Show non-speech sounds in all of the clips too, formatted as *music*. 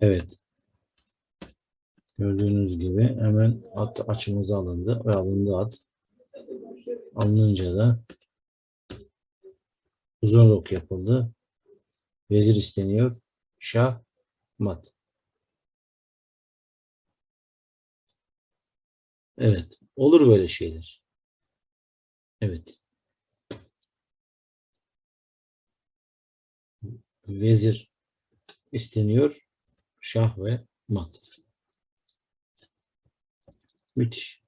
Evet. Gördüğünüz gibi hemen at açımıza alındı alındı at. Alınınca da uzun rok yapıldı. Vezir isteniyor. Şah mat. Evet. Olur böyle şeyler. Evet. Vezir isteniyor. Şah ve mat. Müthiş.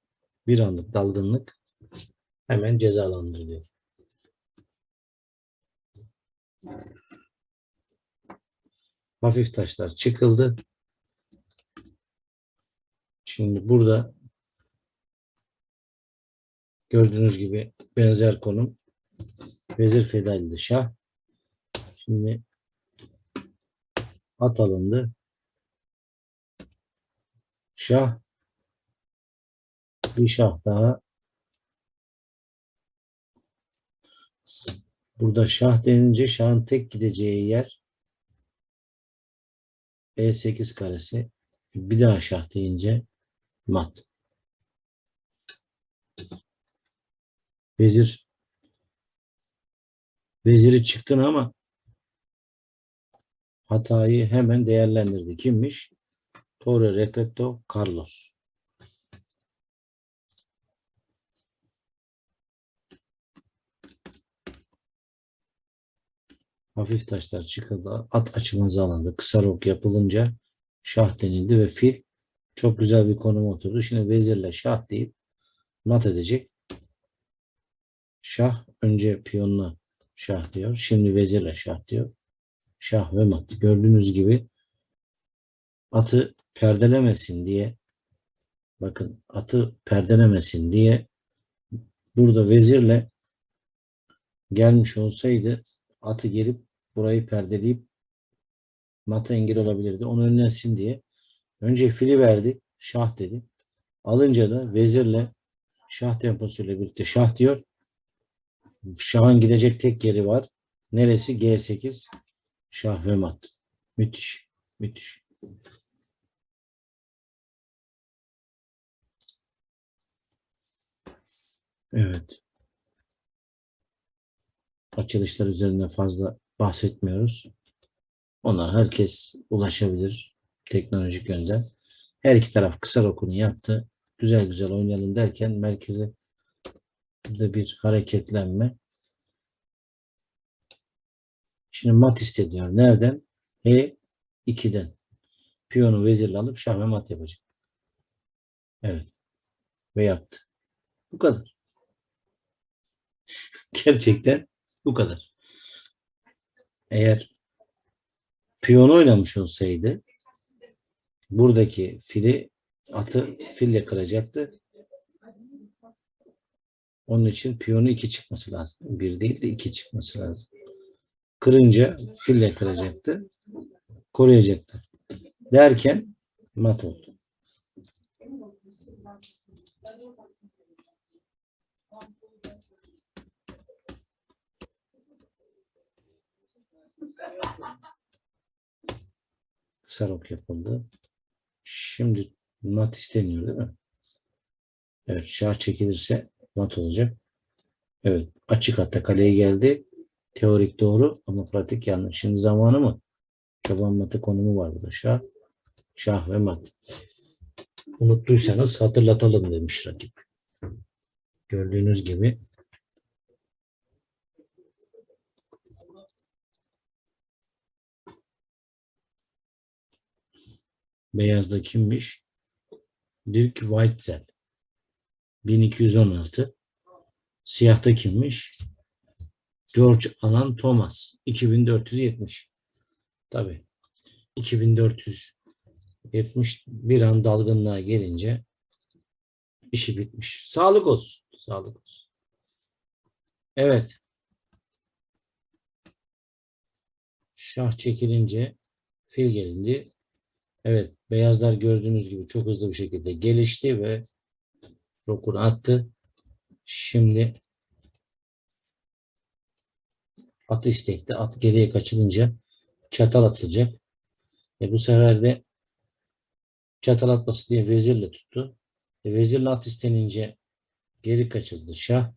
Bir anlık dalgınlık hemen cezalandırılıyor. Hafif taşlar çıkıldı. Şimdi burada gördüğünüz gibi benzer konum vezir fedalli şah. Şimdi at alındı. Şah bir şah daha burada şah denince şahın tek gideceği yer E8 karesi bir daha şah deyince mat. Vezir veziri çıktın ama hatayı hemen değerlendirdi. Kimmiş? Torre Repetto Carlos. Hafif taşlar çıkıldı. At açımıza alındı. Kısa rok yapılınca şah denildi ve fil çok güzel bir konuma oturdu. Şimdi vezirle şah deyip mat edecek. Şah önce piyonla şah diyor. Şimdi vezirle şah diyor. Şah ve mat. Gördüğünüz gibi atı perdelemesin diye bakın atı perdelemesin diye burada vezirle gelmiş olsaydı atı gelip burayı perdeleyip mata engel olabilirdi. Onu önlensin diye önce fili verdi. Şah dedi. Alınca da vezirle şah temposuyla birlikte şah diyor. Şahın gidecek tek yeri var. Neresi? G8. Şah ve mat. Müthiş. Müthiş. Evet. Açılışlar üzerinde fazla bahsetmiyoruz. Ona herkes ulaşabilir teknolojik yönden. Her iki taraf kısa rokunu yaptı. Güzel güzel oynayalım derken merkeze de bir hareketlenme. Şimdi mat isteniyor. Nereden? E2'den. Piyonu vezirle alıp şah ve mat yapacak. Evet. Ve yaptı. Bu kadar. *laughs* Gerçekten bu kadar. Eğer piyon oynamış olsaydı buradaki fili atı fille kıracaktı. Onun için piyonu iki çıkması lazım. Bir değil de iki çıkması lazım. Kırınca fille kıracaktı. Koruyacaktı. Derken mat oldu. Kısa rok yapıldı. Şimdi mat isteniyor değil mi? Evet şah çekilirse mat olacak. Evet açık hatta kaleye geldi. Teorik doğru ama pratik yanlış. Şimdi zamanı mı? Çoban matı konumu var burada. Şah, şah ve mat. Unuttuysanız hatırlatalım demiş rakip. Gördüğünüz gibi Beyazda kimmiş? Dirk Weitzel. 1216. Siyahta kimmiş? George Alan Thomas. 2470. Tabii. 2470 bir an dalgınlığa gelince işi bitmiş. Sağlık olsun. Sağlık olsun. Evet. Şah çekilince fil gelindi. Evet, beyazlar gördüğünüz gibi çok hızlı bir şekilde gelişti ve rokunu attı. Şimdi atı istekti. At geriye kaçılınca çatal atılacak. E bu sefer de çatal atması diye vezirle tuttu. E vezirle at istenince geri kaçıldı şah.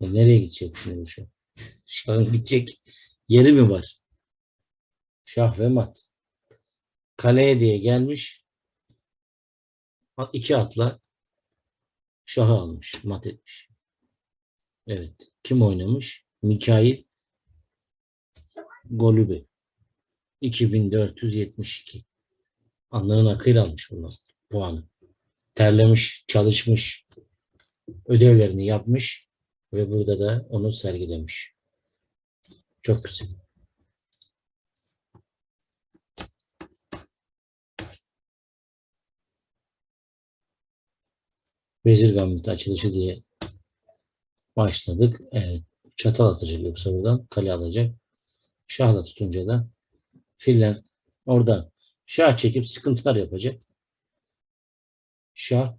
E nereye gidecek şimdi bu şah? Şahın *laughs* gidecek yeri mi var? Şah ve mat. Kaleye diye gelmiş. İki atla şahı almış, mat etmiş. Evet. Kim oynamış? Mikail Golübe. 2472. Alnının akıyla almış bunu puanı. Terlemiş, çalışmış, ödevlerini yapmış ve burada da onu sergilemiş. Çok güzel. Vezir Gambit açılışı diye başladık. Evet. Çatal atacak yoksa buradan kale alacak. Şahla tutunca da filler oradan şah çekip sıkıntılar yapacak. Şah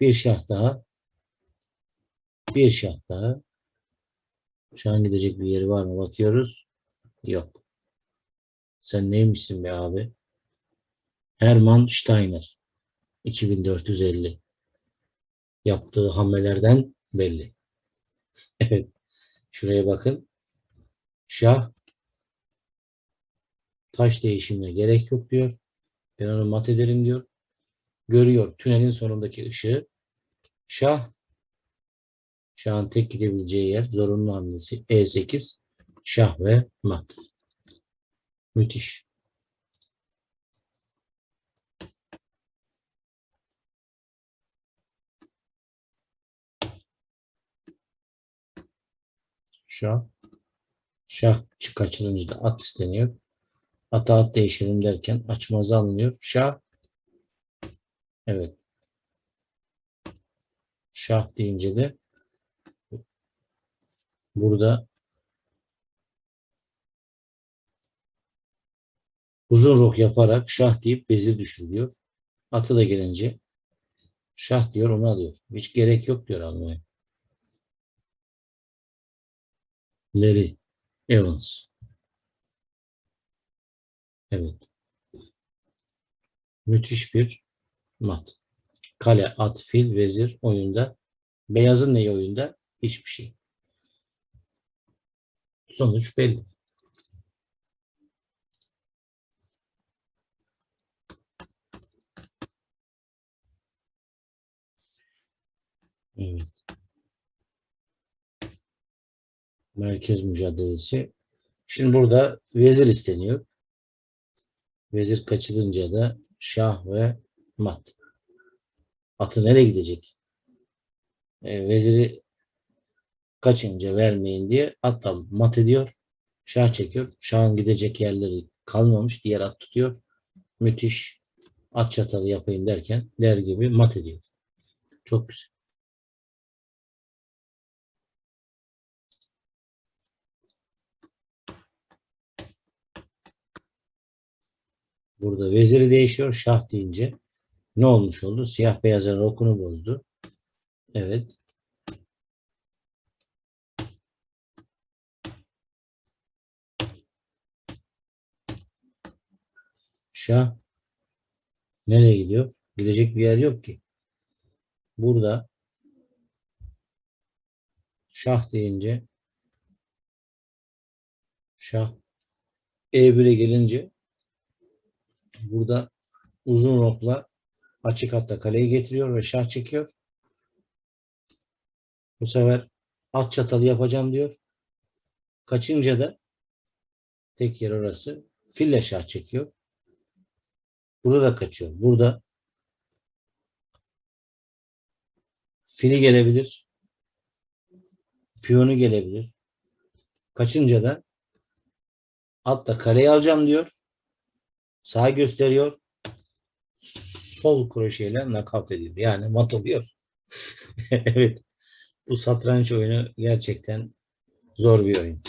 bir şah daha bir şah daha Şahın gidecek bir yeri var mı bakıyoruz. Yok. Sen neymişsin be abi? Hermann Steiner 2450 yaptığı hamlelerden belli. *laughs* Evet. Şuraya bakın. Şah taş değişimine gerek yok diyor. Ben onu mat ederim diyor. Görüyor tünelin sonundaki ışığı. Şah Şahın tek gidebileceği yer zorunlu hamlesi E8 şah ve mat. Müthiş. Şah. Şah kaçırınca da at isteniyor. Ata at değişelim derken açmazı alınıyor. Şah. Evet. Şah deyince de burada uzun rok yaparak şah deyip vezir düşürüyor. Atı da gelince şah diyor onu alıyor. Hiç gerek yok diyor almaya. Larry Evans. Evet. Müthiş bir mat. Kale, at, fil, vezir oyunda. Beyazın neyi oyunda? Hiçbir şey. Sonuç belli. Evet. Merkez mücadelesi. Şimdi burada vezir isteniyor. Vezir kaçırınca da şah ve mat. Atı nereye gidecek? E, veziri kaçınca vermeyin diye atla mat ediyor. Şah çekiyor. Şahın gidecek yerleri kalmamış. Diğer at tutuyor. Müthiş. At çatalı yapayım derken der gibi mat ediyor. Çok güzel. Burada veziri değişiyor. Şah deyince ne olmuş oldu? Siyah beyazın rokunu bozdu. Evet. Şah nereye gidiyor? Gidecek bir yer yok ki. Burada şah deyince şah E1'e gelince burada uzun rokla açık hatta kaleyi getiriyor ve şah çekiyor. Bu sefer at çatalı yapacağım diyor. Kaçınca da tek yer orası. Fille şah çekiyor. Burada da kaçıyor. Burada fili gelebilir. Piyonu gelebilir. Kaçınca da atla kaleyi alacağım diyor. Sağ gösteriyor. Sol kroşeyle nakavt ediyor. Yani mat oluyor. *laughs* evet. Bu satranç oyunu gerçekten zor bir oyun.